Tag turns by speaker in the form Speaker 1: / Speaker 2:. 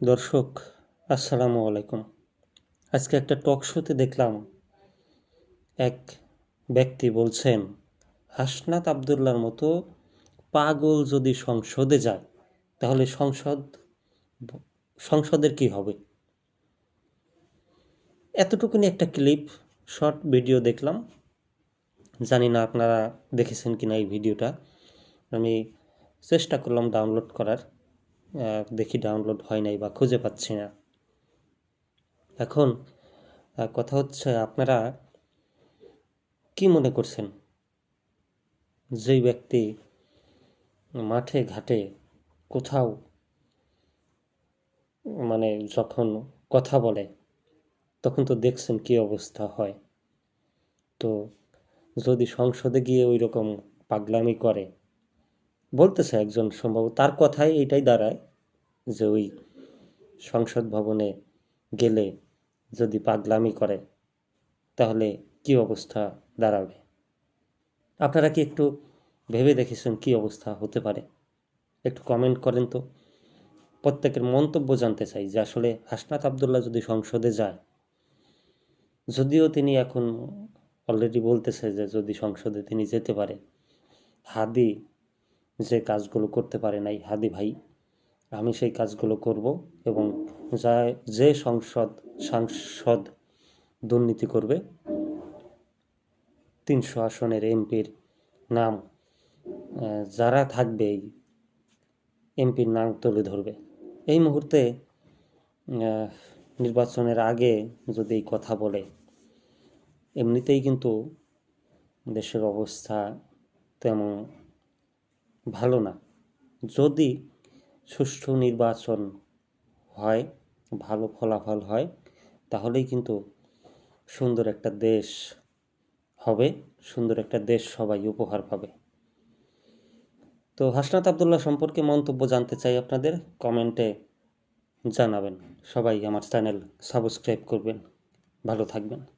Speaker 1: দর্শক, আসসালামু আলাইকুম। আজকে একটা টক শোতে দেখলাম এক ব্যক্তি বলছেন, হাসনাত আবদুল্লার মতো পাগল যদি সংসদে যায়, তাহলে সংসদ, সংসদের কি হবে? এতটুকুনি একটা ক্লিপ, শর্ট ভিডিও দেখলাম। জানি না আপনারা দেখেছেন কি না এই ভিডিওটা। আমি চেষ্টা করলাম ডাউনলোড করার। দেখি ডাউনলোড হয় নাই বা খুঁজে পাচ্ছি না। এখন কথা হচ্ছে আপনারা কি মনে করছেন? যেই ব্যক্তি মাঠে, ঘাটে কোথাও মানে যখন কথা বলে, তখন তো দেখছেন কি অবস্থা হয়। তো যদি সংসদে গিয়ে ওই রকম পাগলামি করে বলতেছে একজন সম্ভব তার কথাই এটাই দাঁড়ায় যে ওই সংসদ ভবনে গেলে যদি পাগলামি করে, তাহলে কি অবস্থা দাঁড়াবে? আপনারা কি একটু ভেবে দেখেছেন কি অবস্থা হতে পারে? একটু কমেন্ট করেন তো। প্রত্যেকের মন্তব্য জানতে চাই যে আসলে হাসনাত আবদুল্লাহ যদি সংসদে যায়, যদিও তিনি এখন অলরেডি বলতেছে যে যদি সংসদে তিনি যেতে পারে, হাদি যে কাজগুলো করতে পারে নাই, হাদি ভাই, আমি সেই কাজগুলো করব এবং যা, যে সংসদ, সাংসদ দুর্নীতি করবে, তিনশো আসনের এমপির নাম যারা থাকবে এই এমপির নাম তুলে ধরবে। এই মুহূর্তে নির্বাচনের আগে যদি এই কথা বলে, এমনিতেই কিন্তু দেশের অবস্থা তেমন ভালো না। যদি সুষ্ঠু নির্বাচন হয়, ভালো ফলাফল হয়, তাহলেই কিন্তু সুন্দর একটা দেশ হবে, সুন্দর একটা দেশ সবাই উপহার পাবে। তো হাসনাত আবদুল্লাহ সম্পর্কে মন্তব্য জানতে চাই আপনাদের, কমেন্টে জানাবেন। সবাই আমার চ্যানেল সাবস্ক্রাইব করবেন। ভালো থাকবেন।